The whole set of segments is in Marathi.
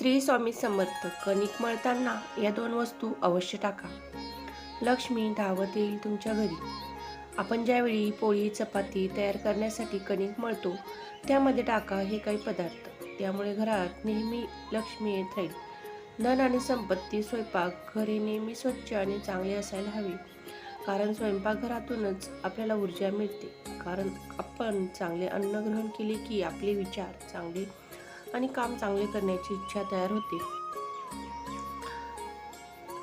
स्त्री स्वामी समर्थ कणिक मळताना या दोन वस्तू अवश्य टाका. लक्ष्मी धावत येईल तुमच्या घरी. आपण ज्यावेळी पोळी चपाती तयार करण्यासाठी कणिक मळतो त्यामध्ये टाका हे काही पदार्थ. त्यामुळे घरात नेहमी लक्ष्मी येत राहील. धन आणि संपत्ती स्वयंपाक घरे नेहमी स्वच्छ आणि चांगले असायला हवे. कारण स्वयंपाकघरातूनच आपल्याला ऊर्जा मिळते. कारण आपण चांगले अन्न ग्रहण केले की आपले विचार चांगले आणि काम चांगले करण्याची इच्छा तयार होते.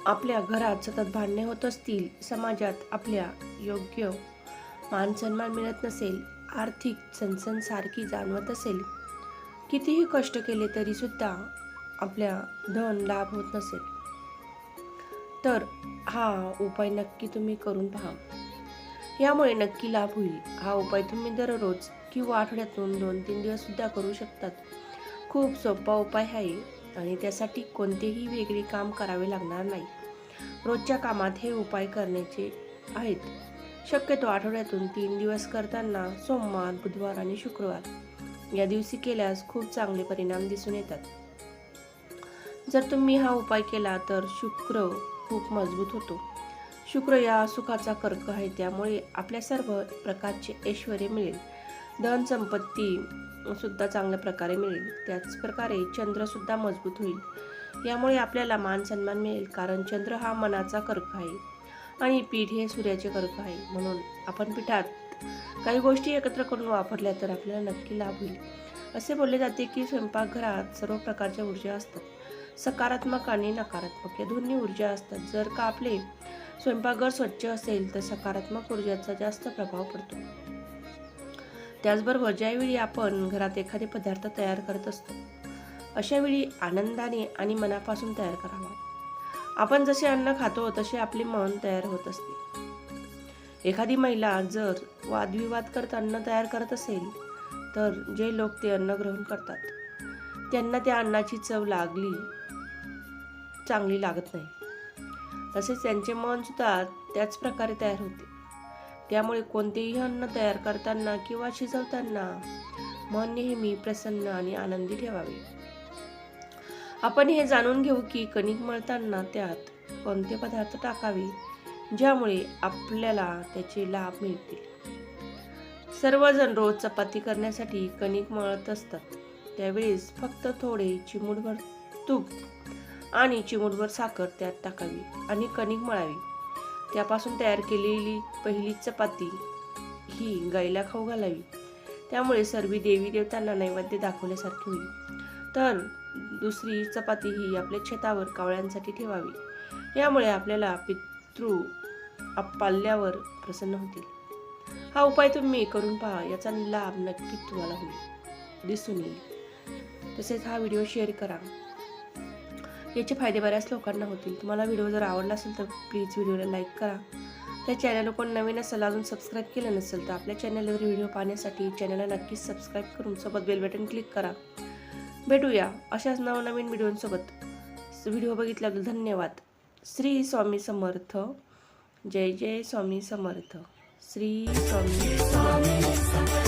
आपल्या घरात सतत भांडणे होत असतील समाजात आपल्या योग्य मान सन्मान मिळत नसेल आर्थिक चणचण सारखी जाणवत असेल कितीही कष्ट केले तरी सुद्धा आपल्या धन लाभ होत नसेल. तर हा उपाय नक्की तुम्ही करून पहा. यामुळे नक्की लाभ होईल. हा उपाय तुम्ही दररोज किंवा आठवड्यातून दोन तीन दिवस सुद्धा करू शकतात. खूप सोपा उपाय आहे आणि त्यासाठी कोणतेही वेगळे काम करावे लागणार नाही. रोजच्या कामात हे उपाय करण्याचे आहेत. शक्यतो आठवड्यातून तीन दिवस करताना सोमवार बुधवार आणि शुक्रवार. या दिवशी केल्यास खूप चांगले परिणाम दिसून येतात. जर तुम्ही हा उपाय केला तर शुक्र खूप मजबूत होतो. शुक्र या सुखाचा कर्क आहे त्यामुळे आपल्या सर्व प्रकारचे ऐश्वर मिळेल. धन संपत्ती सुद्धा चांगल्या प्रकारे मिळेल. त्याच प्रकारे चंद्रसुद्धा मजबूत होईल. यामुळे आपल्याला मान सन्मान मिळेल कारण चंद्र हा मनाचा कर्क आहे आणि पीठ हे सूर्याचे कर्क आहे. म्हणून आपण पीठात काही गोष्टी एकत्र करून वापरल्या तर आपल्याला नक्की लाभ होईल. असे बोलले जाते की स्वयंपाकघरात सर्व प्रकारच्या ऊर्जा असतात. सकारात्मक आणि नकारात्मक या दोन्ही ऊर्जा असतात. जर का आपले स्वयंपाकघर स्वच्छ असेल तर सकारात्मक ऊर्जाचा जास्त प्रभाव पडतो. त्याचबरोबर ज्यावेळी आपण घरात एखादे पदार्थ तयार करत असतो अशावेळी आनंदाने आणि मनापासून तयार करावा. आपण जसे अन्न खातो तसे आपले मन तयार होत असते. एखादी महिला जर वादविवाद करत अन्न तयार करत असेल तर जे लोक ते अन्न ग्रहण करतात त्यांना त्या अन्नाची चव लागली चांगली लागत नाही. तसेच त्यांचे मनसुद्धा त्याच प्रकारे तयार होते. त्यामुळे कोणतेही अन्न तयार करताना किंवा शिजवताना मन नेहमी प्रसन्न आणि आनंदी ठेवावे. आपण हे जाणून घेऊ की कणिक मळताना त्यात कोणते पदार्थ टाकावे ज्यामुळे आपल्याला त्याचे लाभ मिळतील. सर्वजण रोज चपाती करण्यासाठी कणिक मळत असतात. त्यावेळेस फक्त थोडे चिमूटभर तूप आणि चिमूटभर साखर त्यात टाकावी आणि कणिक मळावी. त्यापासून तयार केलेली पहिली चपाती ही गाईला खाऊ घालावी. त्यामुळे सर्व देवी देवतांना नैवेद्य दाखवल्यासारखी होईल. तर दुसरी चपाती ही आपल्या छतावर कावळ्यांसाठी ठेवावी. यामुळे आपल्याला पितृ पाल्यावर प्रसन्न होतील. हा उपाय तुम्ही करून पहा याचा लाभ नक्कीच तुम्हाला होईल. दिसून येईल. तसेच हा व्हिडिओ शेअर करा. याचे फायदे बऱ्याच लोकांना होतील. तुम्हाला व्हिडिओ जर आवडला असेल तर प्लीज व्हिडिओला लाईक करा. त्या चॅनलवर कोण नवीन असेल अजून सबस्क्राईब केलं नसेल तर आपल्या चॅनलवर व्हिडिओ पाहण्यासाठी चॅनलला नक्कीच सबस्क्राईब करून सोबत बेल बटन क्लिक करा. भेटूया अशाच नवनवीन व्हिडिओंसोबत. व्हिडिओ बघितल्याबद्दल धन्यवाद. श्री स्वामी समर्थ. जय जय स्वामी समर्थ. श्री स्वामी समर्थ.